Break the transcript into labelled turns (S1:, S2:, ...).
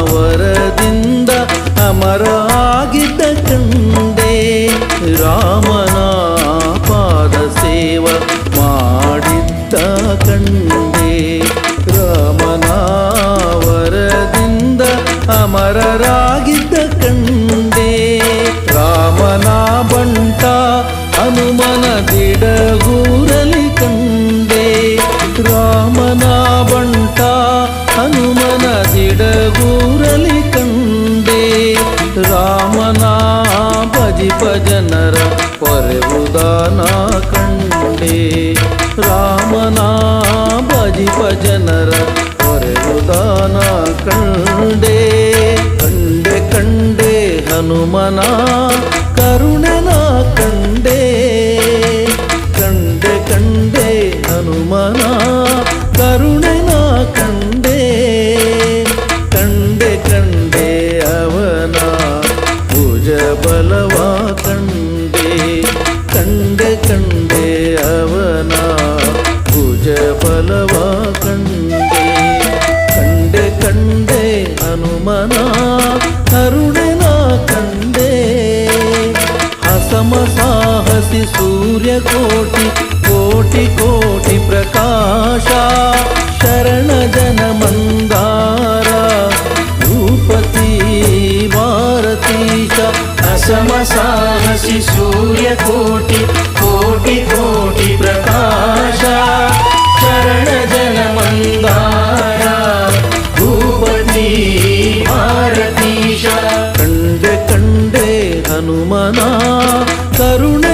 S1: ರಾಮನಾವರದಿಂದ ಅಮರಾಗಿದ್ದ ಕಂಡೆ ರಾಮನ ಪಾದ ಸೇವ ಮಾಡಿದ್ದ ಕಂಡೆ ರಾಮನಾವರದಿಂದ ಅಮರರಾಗಿದ್ದ ಕಂಡೆ ರಾಮನ ಬಂಟ ಹನುಮನ ದಿಡಗೂರಲಿ ಕಂದೆ ರಾಮನ ಬಂಟ ಹನುಮ ರಾಮನ ಭಜಿ ಭಜನರ ಪೊರೆವುದಾನ ಕಂಡೆ ರಾಮನ ಭಜಿ ಭಜನರ ಪೊರೆವುದಾನ ಕಂಡೆ ಕಂಡೆ ಕಂಡೆ ಹನುಮನ ಕರುಣನ அவா கண்டே கண்ட கண்டே அவனா புஜ பலவா கண்டே கண்ட கண்டே அனுமனா கருணனா கண்டே அசம சாகசி சூரிய கோட்டி கோட்டி கோட்டி பிரகாஷா శరణ జన మందారా భూపతి భారతీశ
S2: समसाहसि सूर्यकोटि कोटि कोटि प्रकाश चरणजनमन्दारा भूपती भारतीश
S1: कण्डे कण्डे हनुमना करुण